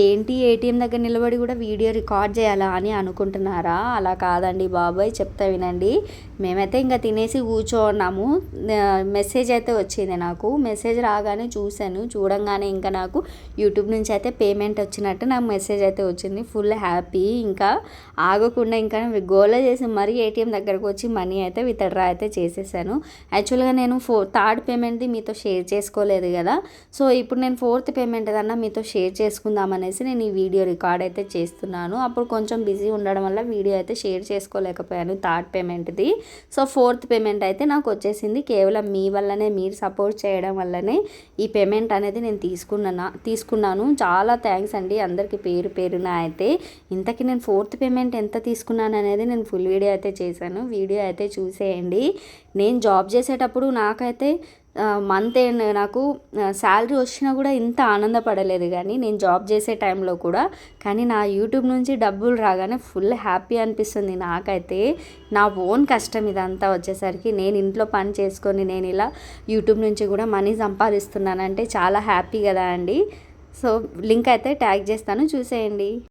ఏంటి ఏటీఎం దగ్గర నిలబడి కూడా వీడియో రికార్డ్ చేయాలా అని అనుకుంటున్నారా? అలా కాదండి బాబాయ్ చెప్తా వినండి. మేమైతే ఇంకా తినేసి కూర్చోన్నాము. మెసేజ్ అయితే వచ్చింది నాకు. మెసేజ్ రాగానే చూశాను. చూడంగానే ఇంకా నాకు యూట్యూబ్ నుంచి అయితే పేమెంట్ వచ్చినట్టు నాకు మెసేజ్ అయితే వచ్చింది. Full happy. ఇంకా ఆగకుండా ఇంకా గోల చేసి మరీ ఏటీఎం దగ్గరకు వచ్చి మనీ అయితే విత్డ్రా అయితే చేసేసాను. యాక్చువల్గా నేను ఫో థర్డ్ పేమెంట్ది మీతో షేర్ చేసుకోలేదు కదా. సో ఇప్పుడు నేను ఫోర్త్ పేమెంట్ ఏదన్నా మీతో షేర్ చేసుకుందాం అనేసి నేను ఈ వీడియో రికార్డ్ అయితే చేస్తున్నాను. అప్పుడు కొంచెం బిజీ ఉండడం వల్ల వీడియో అయితే షేర్ చేసుకోలేకపోయాను థర్డ్ పేమెంట్ది. సో ఫోర్త్ పేమెంట్ అయితే నాకు వచ్చేసింది. కేవలం మీ వల్లనే మీరు సపోర్ట్ చేయడం వల్లనే ఈ పేమెంట్ అనేది నేను తీసుకున్నా తీసుకున్నాను. చాలా థ్యాంక్స్ అండి. అందరికీ పేరు పేరున అయితే. ఇంతకీ నేను ఫోర్త్ పేమెంట్ ఎంత తీసుకున్నాను అనేది నేను ఫుల్ వీడియో అయితే చేశాను. వీడియో అయితే చూసేయండి. నేను జాబ్ చేసేటప్పుడు నాకైతే మంత్ ఎండ్ నాకు శాలరీ వచ్చినా కూడా ఇంత ఆనందపడలేదు కానీ నేను జాబ్ చేసే టైంలో కూడా. కానీ నా యూట్యూబ్ నుంచి డబ్బులు రాగానే ఫుల్ హ్యాపీ అనిపిస్తుంది నాకైతే. నా ఓన్ కష్టం ఇదంతా వచ్చేసరికి నేను ఇంట్లో పని చేసుకొని నేను ఇలా యూట్యూబ్ నుంచి కూడా మనీ సంపాదిస్తున్నానంటే చాలా హ్యాపీ కదా అండి. సో లింక్ అయితే ట్యాగ్ చేస్తాను చూసేయండి.